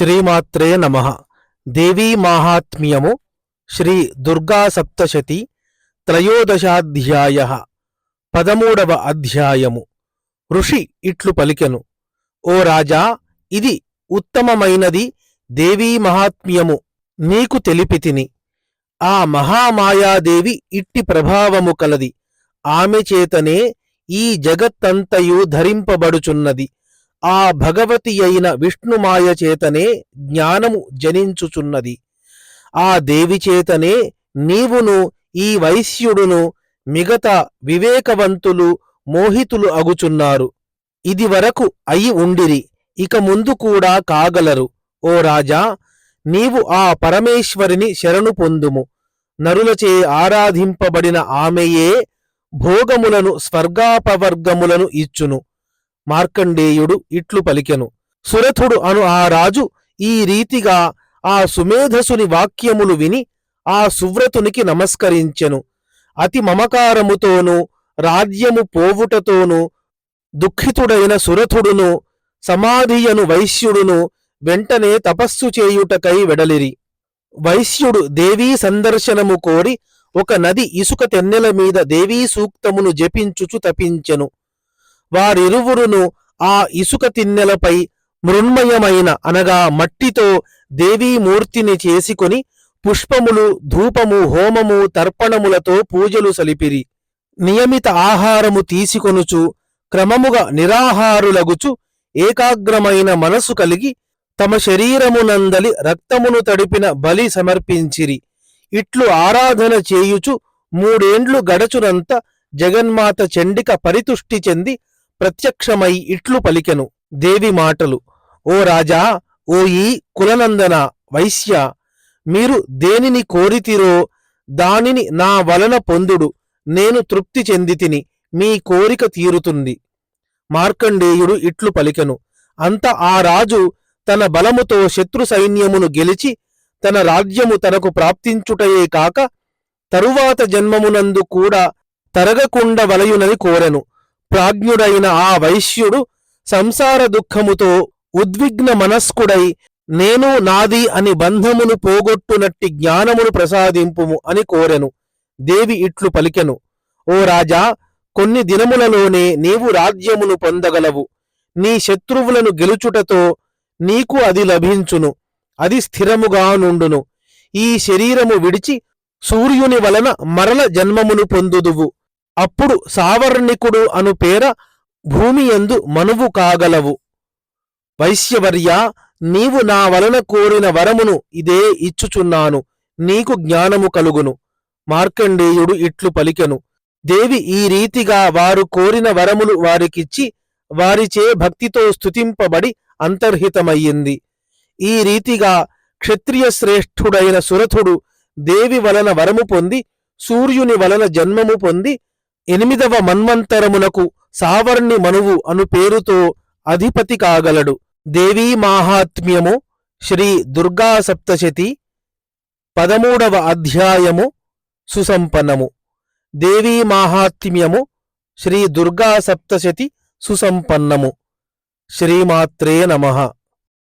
శ్రీమాత్రే నమ. దేవీ మాహాత్మ్యము శ్రీ దుర్గా సప్తశతి త్రయోదశాధ్యాయ పదమూడవ అధ్యాయము. ఋషి ఇట్లు పలికెను. ఓ రాజా ఇది ఉత్తమమైనది దేవీ మహాత్మ్యము నీకు తెలిపితిని. ఆ మహామాయాదేవి ఇట్టి ప్రభావము కలది. ఆమె చేతనే ఈ జగత్తంతయు ధరింపబడుచున్నది. ఆ భగవతి అయిన విష్ణుమాయ చేతనే జ్ఞానము జనించుచున్నది. ఆ దేవి చేతనే నీవును ఈ వైశ్యుడును మిగతా వివేకవంతులు మోహితులు అగుచున్నారు. ఇది వరకు అయి ఉండిరి ఇక ముందు కూడా కాగలరు. ఓ రాజా నీవు ఆ పరమేశ్వరిని శరణు పొందుము. నరులచే ఆరాధింపబడిన ఆమెయే భోగములను స్వర్గాపవర్గములను ఇచ్చును. మార్కండేయుడు ఇట్లు పలికెను. సురథుడు అను ఆ రాజు ఈ రీతిగా ఆ సుమేధసుని వాక్యములు విని ఆ సువ్రతునికి నమస్కరించెను. అతి మమకారముతోనూ రాజ్యము పోవుటతోనూ దుఃఖితుడైన సురథుడును సమాధియను వైశ్యుడును వెంటనే తపస్సు చేయుటకై వెడలిరి. వైశ్యుడు దేవీ సందర్శనము కోరి ఒక నది ఇసుక తెన్నెల మీద దేవీ సూక్తమును జపించుచు తపించెను. వారిరువురును ఆ ఇసుక తిన్నెలపై మృన్మయమైన అనగా మట్టితో దేవీమూర్తిని చేసుకొని పుష్పములు ధూపము హోమము తర్పణములతో పూజలు సలిపిరి. నియమిత ఆహారము తీసుకొనుచు క్రమముగా నిరాహారులగుచు ఏకాగ్రమైన మనసు కలిగి తమ శరీరమునందలి రక్తమును తడిపిన బలి సమర్పించిరి. ఇట్లు ఆరాధన చేయుచు మూడేండ్లు గడచునంత జగన్మాత చండిక పరితుష్టి చెంది ప్రత్యక్షమై ఇట్లు పలికెను దేవి మాటలు. ఓ రాజా ఓ ఈ కులనందన వైశ్య మీరు దేనిని కోరితిరో దానిని నా వలన పొందుడు. నేను తృప్తి చెందితిని మీ కోరిక తీరుతుంది. మార్కండేయుడు ఇట్లు పలికెను. అంత ఆ రాజు తన బలముతో శత్రు సైన్యమును గెలిచి తన రాజ్యము తనకు ప్రాప్తించుటయే కాక తరువాత జన్మమునందు కూడా తరగకుండా వలయునని కోరెను. ప్రాజ్ఞుడైన ఆ వైశ్యుడు సంసార దుఃఖముతో ఉద్విగ్న మనస్కుడై నేను నాది అని బంధమును పోగొట్టునట్టి జ్ఞానమును ప్రసాదింపుము అని కోరెను. దేవి ఇట్లు పలికెను ఓ రాజా కొన్ని దినములలోనే నీవు రాజ్యమును పొందగలవు. నీ శత్రువులను గెలుచుటతో నీకు అది లభించును. అది స్థిరముగా నుండును. ఈ శరీరము విడిచి సూర్యుని వలన మరల జన్మమును పొందుదువు. అప్పుడు సావర్ణికుడు అను పేర భూమి యందు మనువు కాగలవు. వైశ్యవర్య నీవు నా వలన కోరిన వరమును ఇదే ఇచ్చుచున్నాను. నీకు జ్ఞానము కలుగును. మార్కండేయుడు ఇట్లు పలికెను. దేవి ఈ రీతిగా వారు కోరిన వరములు వారికిచ్చి వారిచే భక్తితో స్తుతింపబడి అంతర్హితమయ్యింది. ఈ రీతిగా క్షత్రియ శ్రేష్ఠుడైన సురథుడు దేవి వలన వరము పొంది సూర్యుని వలన జన్మము పొంది ఎనిమిదవ మన్వంతరమునకు సావర్ణి మనువు అను పేరుతో అధిపతి కాగలడు. దేవీ మాహాత్మ్యము శ్రీ దుర్గా సప్తశతి పదమూడవ అధ్యాయము సుసంపన్నము. దేవీ మాహాత్మ్యము శ్రీ దుర్గా సప్తశతి సుసంపన్నము. శ్రీమాత్రే నమః.